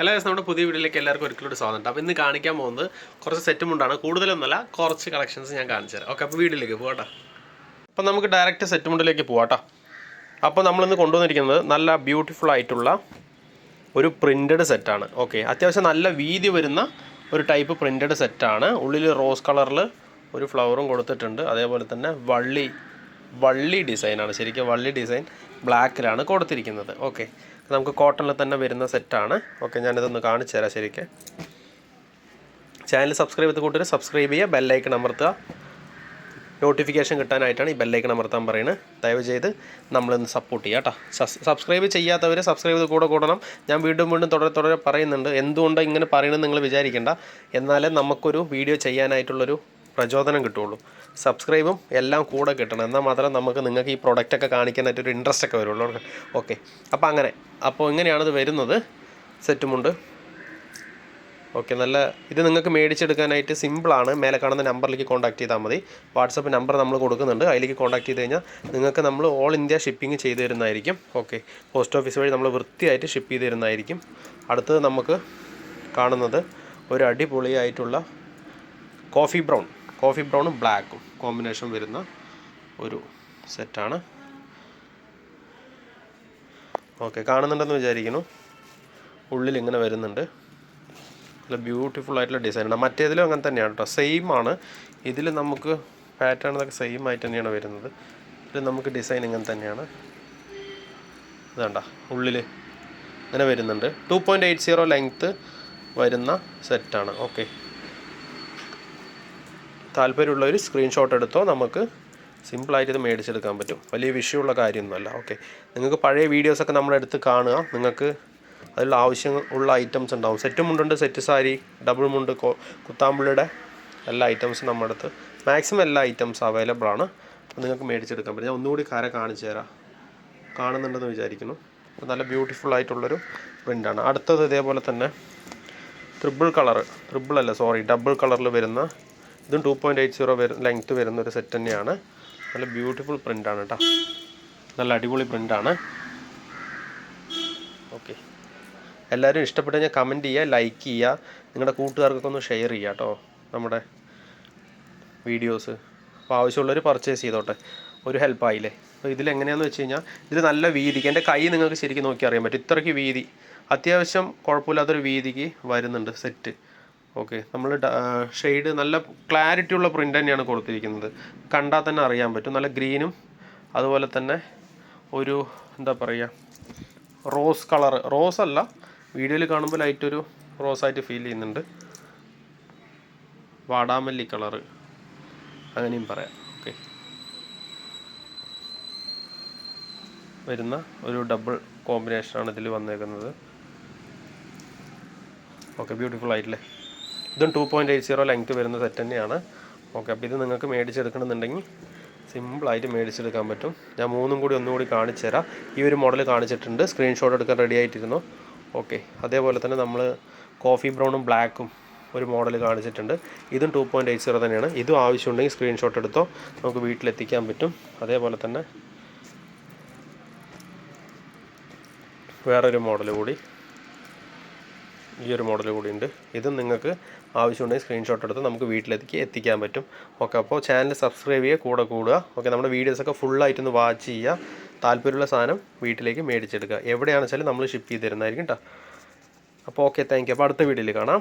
എല്ലാ ദിവസവും നമ്മുടെ പുതിയ വീഡിയോയിലേക്ക് എല്ലാവർക്കും ഒരിക്കലും സ്വാഗതം. അപ്പോൾ ഇന്ന് കാണിക്കാൻ പോകുന്നത് കുറച്ച് സെറ്റ് മുണ്ടാണ് കൂടുതലൊന്നുമല്ല കുറച്ച് കളക്ഷൻസ് ഞാൻ കാണിച്ചു തരാം. ഓക്കെ അപ്പോൾ വീഡിയോയിലേക്ക് പോകട്ടോ അപ്പോൾ നമുക്ക് ഡയറക്റ്റ് സെറ്റ് മുണ്ടിലേക്ക് പോകാട്ടോ അപ്പോൾ നമ്മളിന്ന് കൊണ്ടുവന്നിരിക്കുന്നത് നല്ല ബ്യൂട്ടിഫുൾ ആയിട്ടുള്ള ഒരു പ്രിന്റഡ് സെറ്റാണ് ഓക്കെ അത്യാവശ്യം നല്ല വീതി വരുന്ന ഒരു ടൈപ്പ് പ്രിന്റഡ് സെറ്റാണ് ഉള്ളിൽ റോസ് കളറിൽ ഒരു ഫ്ലവറും കൊടുത്തിട്ടുണ്ട്. അതേപോലെ തന്നെ വള്ളി വള്ളി ഡിസൈനാണ്. ശരിക്കും വള്ളി ഡിസൈൻ ബ്ലാക്കിലാണ് കൊടുത്തിരിക്കുന്നത്. ഓക്കെ. നമുക്ക് കോട്ടണിൽ തന്നെ വരുന്ന സെറ്റാണ് ഓക്കെ ഞാനിതൊന്ന് കാണിച്ചു തരാം ശരിക്കും. ചാനൽ സബ്സ്ക്രൈബ് ചെയ്ത് കൂട്ടർ സബ്സ്ക്രൈബ് ചെയ്യുക ബെല്ലൈക്കൺ അമർത്തുക. നോട്ടിഫിക്കേഷൻ കിട്ടാനായിട്ടാണ് ഈ ബെല്ലൈക്കൺ അമർത്താൻ പറയുന്നത്. ദയവ് ചെയ്ത് നമ്മളൊന്ന് സപ്പോർട്ട് ചെയ്യുക കേട്ടോ. സബ്സ്ക്രൈബ് ചെയ്യാത്തവർ സബ്സ്ക്രൈബ് ചെയ്ത് കൂടെ കൂടണം. ഞാൻ വീണ്ടും വീണ്ടും തുടരെ തുടരെ പറയുന്നുണ്ട്. എന്തുകൊണ്ടാണ് ഇങ്ങനെ പറയണമെന്ന് നിങ്ങൾ വിചാരിക്കേണ്ട. എന്നാലേ നമുക്കൊരു വീഡിയോ ചെയ്യാനായിട്ടുള്ളൊരു പ്രചോദനം കിട്ടുള്ളൂ. സബ്സ്ക്രൈബും എല്ലാം കൂടെ കിട്ടണം. എന്നാൽ മാത്രമേ നമുക്ക് നിങ്ങൾക്ക് ഈ പ്രൊഡക്റ്റൊക്കെ കാണിക്കാനായിട്ടൊരു ഇൻട്രസ്റ്റ് ഒക്കെ വരുള്ളൂ. ഓക്കെ. അപ്പോൾ അങ്ങനെ. അപ്പോൾ ഇങ്ങനെയാണിത് വരുന്നത്. സെറ്റുമുണ്ട് ഓക്കെ. നല്ല ഇത് നിങ്ങൾക്ക് മേടിച്ചെടുക്കാനായിട്ട് സിമ്പിളാണ് മേലെ കാണുന്ന നമ്പറിലേക്ക് കോൺടാക്ട് ചെയ്താൽ മതി. വാട്സപ്പ് നമ്പർ നമ്മൾ കൊടുക്കുന്നുണ്ട്. അതിലേക്ക് കോൺടാക്ട് ചെയ്ത് കഴിഞ്ഞാൽ നിങ്ങൾക്ക് നമ്മൾ ഓൾ ഇന്ത്യ ഷിപ്പിംഗ് ചെയ്തു തരുന്നതായിരിക്കും. ഓക്കെ. പോസ്റ്റ് ഓഫീസ് വഴി നമ്മൾ വൃത്തിയായിട്ട് ഷിപ്പ് ചെയ്ത് തരുന്നതായിരിക്കും. അടുത്തത് നമുക്ക് കാണുന്നത് ഒരു അടിപൊളിയായിട്ടുള്ള കോഫി ബ്രൗൺ കോഫി ബ്രൗണും ബ്ലാക്കും കോമ്പിനേഷൻ വരുന്ന ഒരു സെറ്റാണ്. ഓക്കെ കാണുന്നുണ്ടെന്ന് വിചാരിക്കുന്നു. ഉള്ളിൽ ഇങ്ങനെ വരുന്നുണ്ട്. നല്ല ബ്യൂട്ടിഫുൾ ആയിട്ടുള്ള ഡിസൈനാണ് മറ്റേതിലും അങ്ങനെ തന്നെയാണ് കേട്ടോ സെയിം ആണ്. ഇതിൽ നമുക്ക് പാറ്റേൺ ഇതൊക്കെ സെയിം ആയിട്ട് തന്നെയാണ് വരുന്നത്. ഇതിൽ നമുക്ക് ഡിസൈൻ ഇങ്ങനെ തന്നെയാണ്. ഇതാണ്ട ഉള്ളിൽ ഇങ്ങനെ വരുന്നുണ്ട്. Two point eight zero length വരുന്ന സെറ്റാണ് ഓക്കെ താല്പര്യമുള്ളവർ സ്ക്രീൻഷോട്ട് എടുത്തോ നമുക്ക് സിമ്പിളായിട്ട് ഇത് മേടിച്ചെടുക്കാൻ പറ്റും. വലിയ വിഷയമുള്ള കാര്യമൊന്നുമല്ല. ഓക്കെ നിങ്ങൾക്ക് പഴയ വീഡിയോസൊക്കെ നമ്മൾ അടുത്ത് കാണുക. നിങ്ങൾക്ക് അതിലുള്ള ആവശ്യം ഉള്ള ഐറ്റംസ് ഉണ്ടാവും. സെറ്റ് മുണ്ടുണ്ട് സെറ്റ് സാരി ഡബിൾ മുണ്ട് കുത്താമ്പുള്ളിയുടെ എല്ലാ ഐറ്റംസും നമ്മുടെ അടുത്ത്. മാക്സിമം എല്ലാ ഐറ്റംസ് അവൈലബിൾ ആണ്. അപ്പോൾ നിങ്ങൾക്ക് മേടിച്ചെടുക്കാൻ പറ്റും. ഞാൻ ഒന്നുകൂടി കാര്യം കാണിച്ചു തരാം. കാണുന്നുണ്ടെന്ന് വിചാരിക്കുന്നു. അപ്പോൾ നല്ല ബ്യൂട്ടിഫുൾ ആയിട്ടുള്ളൊരു പ്രിന്റാണ് അടുത്തത് ഇതേപോലെ തന്നെ ട്രിപ്പിൾ കളർ ട്രിപ്പിൾ അല്ല സോറി ഡബിൾ കളറിൽ വരുന്ന ഇതും ടു പോയിന്റ് എയ്റ്റ് സീറോ വരും ലെങ്ത്ത് വരുന്ന ഒരു സെറ്റ് തന്നെയാണ്. നല്ല ബ്യൂട്ടിഫുൾ പ്രിന്റാണ് കേട്ടോ നല്ല അടിപൊളി പ്രിന്റ് ആണ്. ഓക്കെ എല്ലാവരും ഇഷ്ടപ്പെട്ട് കഴിഞ്ഞാൽ കമന്റ് ചെയ്യുക ലൈക്ക് ചെയ്യുക. നിങ്ങളുടെ കൂട്ടുകാർക്കൊക്കെ ഒന്ന് ഷെയർ ചെയ്യുക കേട്ടോ നമ്മുടെ വീഡിയോസ് അപ്പോൾ ആവശ്യമുള്ളവർ പർച്ചേസ് ചെയ്തോട്ടെ. ഒരു ഹെൽപ്പായില്ലേ അപ്പോൾ ഇതിലെങ്ങനെയാണെന്ന് വെച്ച് കഴിഞ്ഞാൽ ഇതിൽ നല്ല വീതിക്ക് എന്റെ കൈ നിങ്ങൾക്ക് ശരിക്കും നോക്കി അറിയാൻ പറ്റും. ഇത്രയ്ക്ക് വീതി. അത്യാവശ്യം കുഴപ്പമില്ലാത്തൊരു വീതിക്ക് വരുന്നുണ്ട് സെറ്റ് ഓക്കെ നമ്മൾ ഷെയ്ഡ് നല്ല ക്ലാരിറ്റി ഉള്ള പ്രിന്റ് തന്നെയാണ് കൊടുത്തിരിക്കുന്നത്. കണ്ടാൽ തന്നെ അറിയാൻ പറ്റും. നല്ല ഗ്രീനും അതുപോലെ തന്നെ ഒരു എന്താ പറയുക റോസ് കളർ റോസ് അല്ല വീഡിയോയിൽ കാണുമ്പോൾ ലൈറ്റ് ഒരു റോസ് ആയിട്ട് ഫീൽ ചെയ്യുന്നുണ്ട്. വാടാമല്ലി കളർ അങ്ങനെയും പറയാം. ഓക്കെ വരുന്ന ഒരു ഡബിൾ കോമ്പിനേഷനാണ് ഇതിൽ വന്നേക്കുന്നത്. ഓക്കെ ബ്യൂട്ടിഫുൾ ആയിട്ടില്ലേ? ഇതും two point eight zero length വരുന്ന സെറ്റ് തന്നെയാണ്. ഓക്കെ അപ്പോൾ ഇത് നിങ്ങൾക്ക് മേടിച്ചെടുക്കണമെന്നുണ്ടെങ്കിൽ സിമ്പിളായിട്ട് മേടിച്ചെടുക്കാൻ പറ്റും. ഞാൻ മൂന്നും കൂടി ഒന്നും കൂടി കാണിച്ചു തരാം. ഈ ഒരു മോഡൽ കാണിച്ചിട്ടുണ്ട്. സ്ക്രീൻഷോട്ട് എടുക്കാൻ റെഡി ആയിട്ടിരുന്നു. ഓക്കെ അതേപോലെ തന്നെ നമ്മൾ കോഫി ബ്രൗണും ബ്ലാക്കും ഒരു മോഡൽ കാണിച്ചിട്ടുണ്ട്. ഇതും ടു പോയിന്റ് എയ്റ്റ് സീറോ തന്നെയാണ്. ഇതും ആവശ്യമുണ്ടെങ്കിൽ സ്ക്രീൻഷോട്ട് എടുത്തോ നമുക്ക് വീട്ടിലെത്തിക്കാൻ പറ്റും. അതേപോലെ തന്നെ വേറൊരു മോഡൽ കൂടി. ഈ ഒരു മോഡൽ കൂടി ഉണ്ട് ഇതും നിങ്ങൾക്ക് ആവശ്യമുണ്ടെങ്കിൽ സ്ക്രീൻഷോട്ട് എടുത്ത് നമുക്ക് വീട്ടിലെത്തിക്ക് എത്തിക്കാൻ പറ്റും. ഓക്കെ അപ്പോൾ ചാനൽ സബ്സ്ക്രൈബ് ചെയ്യുക കൂടെ കൂടുക. ഓക്കെ നമ്മുടെ വീഡിയോസൊക്കെ ഫുള്ളായിട്ടൊന്ന് വാച്ച് ചെയ്യുക. താല്പര്യമുള്ള സാധനം വീട്ടിലേക്ക് മേടിച്ചെടുക്കുക. എവിടെയാണെന്ന് വെച്ചാൽ നമ്മൾ ഷിപ്പ് ചെയ്ത് തരുന്നതായിരിക്കും കേട്ടോ അപ്പോൾ ഓക്കെ താങ്ക് യു അപ്പോൾ അടുത്ത വീഡിയോയിൽ കാണാം.